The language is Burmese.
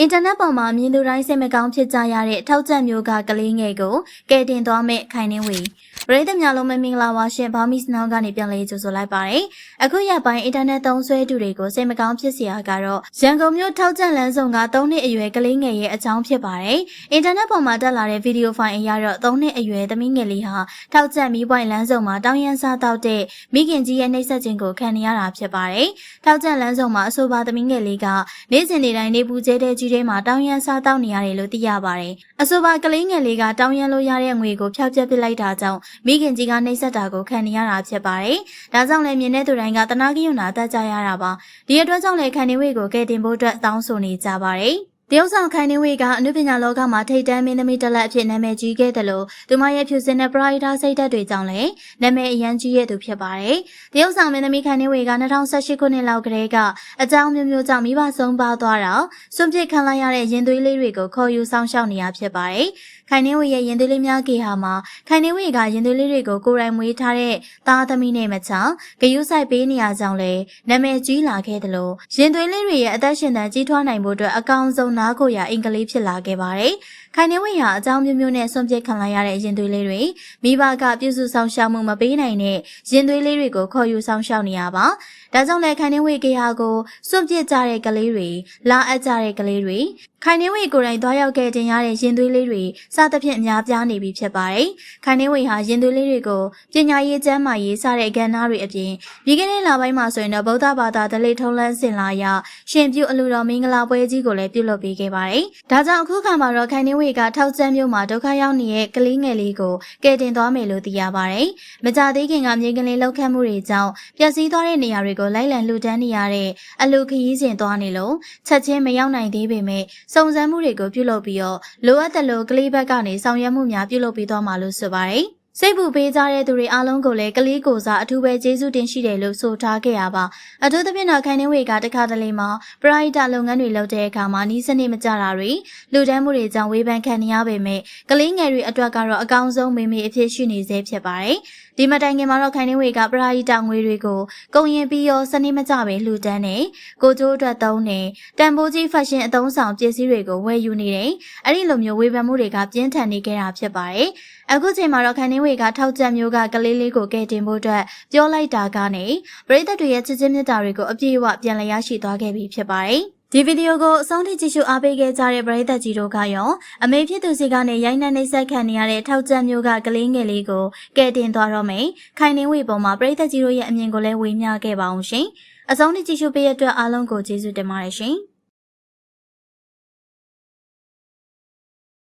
အင်တာနက်ပေါ်မှာမြင်သူတိုင်းစိတ်မကောင်းဖြစ်ကြရတဲ့ထောက်ချက်မျိုးကကလေးငယ်ကိုကယ်တင်သွားမဲ့ခိုင်နှင်းဝေပရိသတ်များလုံးမင်္ဂလာပါရှင်ဘာမီစနောင်းကနေပြန်လေးကြိုဆိုလိုက်ပါတယ်အခုရက်ပိုင်းအင်တာနက်သုံးဆွဲသူတွေကိုစိတ်မကောင်းဖြစ်စရာကတော့ရန်ကုန်မြို့ထောက်ချက်လမ်းဆောင်က3နှစ်အရွယ်ကလေးငယ်ရဲ့အကြောင်းဖြစ်ပါတယ်အင်တာနက်ပေါ်မှာတက်လာတဲ့ဗီဒီယိုဖိုင်အရတော့3နှစ်အရွယ်သမီးငယ်လေးဟာထောက်ချက်မီးပွိုင်လမ်းဆောင်မှာတောင်းရန်စားတောက်တဲ့မိခင်ကြီးရဲ့နှိပ်စက်ခြင်းကိုခံနေရတာဖြစ်ပါတယ်ထောက်ချက်လမ်းဆောင်မှာအဆိုပါသမီးငယ်လေးကနေ့စဉ်နေ့တိုင်းနေပူကျဲတဲ့ကြီးထဲမှာတောင်းရန်စားတောက်နေရတယ်လို့သိရပါတယ်အဆိုပါကလေးငယ်လေးကတောင်းရန်လို့ရတဲ့ငွေကိုဖျောက်ပြက်ပစ်လိုက်တာကြောင့်မိခင်ကြီးကနှိပ်စက်တာကိုခံနေရတာဖြစ်ပါတယ်ဒါကြောင့်လည်းမြင်တဲ့သူတိုင်းကတနာကယုံနာတတ်ကြရတာပါဒီအတွက်ကြောင့်လည်းခံနေဝေကိုကဲတင်ဖို့အတွက်တောင်းဆိုနေကြပါတယ် တရုတ်ဆောင်ခိုင်နေဝေကအနုပညာလောကမှာထိတ်တန်းမင်းသမီးတစ်လက်အဖြစ်နာမည်ကြီးခဲ့တယ်လို့သူမရဲ့ဖြူစင်တဲ့ပရိုက်တာစိတ်ဓာတ်တွေကြောင့်လည်းနာမည်အရန်ကြီးရဲ့သူဖြစ်ပါတယ်။တရုတ်ဆောင်မင်းသမီးခိုင်နေဝေက2018ခုနှစ်လောက်ကတည်းကအကြောင်းမျိုးမျိုးကြောင့်မိဘဆုံးပါသွားတော့စွန့်ပစ်ခံလိုက်ရတဲ့ရင်သွေးလေးတွေကိုခေါ်ယူဆောင်ရှောက်နေရဖြစ်ပါတယ်။ခိုင်နေဝေရဲ့ရင်သွေးလေးများကေဟာမှာခိုင်နေဝေကရင်သွေးလေးတွေကိုကိုယ်တိုင်မွေးထားတဲ့သားသမီးနဲ့မချောင်ဂယုဆိုင်ပေးနေရကြောင်းလည်းနာမည်ကြီးလာခဲ့တယ်လို့ရင်သွေးလေးတွေရဲ့အသက်ရှင်သန်ကြီးထွားနိုင်ဖို့အတွက်အကောင်ဆုံးနားကိုရအင်္ဂလိပ်ဖြစ်လာခဲ့ပါတယ်။ခိုင်နေဝေဟာအကြောင်းမျိုးမျိုးနဲ့ဆွန့်ပစ်ခံလိုက်ရတဲ့ရင်သွေးလေးတွေမိဘကပြုစုဆောင်ရှောက်မှုမပေးနိုင်တဲ့ရင်သွေးလေးတွေကိုခေါ်ယူဆောင်ရှောက်နေရပါ။ဒါကြောင့်လည်းခိုင်နေဝေကေဟာကိုစွန့်ပစ်ကြတဲ့ကလေးတွေလာအပ်ကြတဲ့ကလေးတွေ ခိုင်နေဝေကိုယ်တိုင်သွားရောက်ခဲ့တင်ရတဲ့ရင်သွေးလေးတွေစသဖြင့်အများပြားနေပြီဖြစ်ပါတယ်။ခိုင်နေဝေဟာရင်သွေးလေးတွေကိုပညာရေးကျမ်းမာရေးစတဲ့ကဏ္ဍတွေအပြင်ပြီးခဲ့တဲ့လပိုင်းမှာဆိုရင်တော့ဗုဒ္ဓဘာသာဒလိထုံးလန်းစင်လာရရှင်ပြုအလူတော်မင်္ဂလာပွဲကြီးကိုလည်းပြုလုပ်ပေးခဲ့ပါတယ်။ဒါကြောင့်အခုခါမှာတော့ခိုင်နေဝေကထောက်ကျမ်းမျိုးမှာဒုက္ခရောက်နေတဲ့ကလေးငယ်လေးကိုကယ်တင်သွားမယ်လို့သိရပါတယ်။မကြသေးခင်ကမြေကလေးလောက်ခတ်မှုတွေကြောင့်ပျက်စီးသွားတဲ့နေရာတွေကိုလိုက်လံလှူဒန်းနေရတဲ့အလူခရီးစဉ်သွားနေလို့ချက်ချင်းမရောက်နိုင်သေးပေမဲ့စုံစမ်းမှုတွေကိုပြုလုပ်ပြီးတော့လိုအပ်တဲ့လိုကလေးဘက်ကနေဆောင်ရွက်မှုများပြုလုပ်ပေးသွားမှာလို့ဆိုပါတယ်။ စိတ်ပူပေးကြတဲ့သူတွေအားလုံးကိုလည်းကလေးကိုစားအထူးပဲကျေးဇူးတင်ရှိတယ်လို့ဆိုထားခဲ့ရပါအထူးသဖြင့်တော့ခိုင်နှင်းဝေကတခါတလေမှာပရိုက်တာလုပ်ငန်းတွေလုပ်တဲ့အခါမှာနီးစနစ်မကြတာတွေလူတန်းမှုတွေကြောင့်ဝေဖန်ခံနေရပေမဲ့ကလေးငယ်တွေအတွက်ကတော့အကောင်းဆုံးမိမိအဖြစ်ရှိနေစေဖြစ်ပါတယ်ဒီမတိုင်ခင်မှာတော့ခိုင်နှင်းဝေကပရာဟိတငွေတွေကိုကုန်ရင်ပြီးရောစနစ်မကြပဲလှူဒန်းနေကိုကျိုးအတွက်သုံးနေတန်ဖိုးကြီးဖက်ရှင်အသုံးဆောင်ပစ္စည်းတွေကိုဝယ်ယူနေတယ်အဲ့ဒီလိုမျိုးဝေဖန်မှုတွေကပြင်းထန်နေခဲ့တာဖြစ်ပါတယ်အခုချိန်မှာတော့ခိုင်နှင်းဝေကထောက်ချက်မျိုးကကလေးလေးကိုကယ်တင်ဖို့အတွက်ပြောလိုက်တာကနေပရိသတ်တွေရဲ့ချစ်ချင်းမြတ်တာတွေကိုအပြည့်အဝပြန်လည်ရရှိသွားခဲ့ပြီဖြစ်ပါတယ်ဒီဗီဒီယိုကိုအဆုံးထိကြည့်ရှုအားပေးခဲ့ကြတဲ့ပရိသတ်ကြီးတို့ကရောအမေဖြစ်သူစီကနေရိုင်းနှက်နှိပ်စက်ခံနေရတဲ့ထောက်ကျက်မျိုးကကလေးငယ်လေးကိုကယ်တင်သွားတော့မယ်။ခိုင်နှင်းဝေပေါ်မှာပရိသတ်ကြီးတို့ရဲ့အမြင်ကိုလည်းဝေမျှခဲ့ပါအောင်ရှင်။အဆုံးထိကြည့်ရှုပေးရတဲ့အတွက်အားလုံးကိုကျေးဇူးတင်ပါတယ်ရှင်။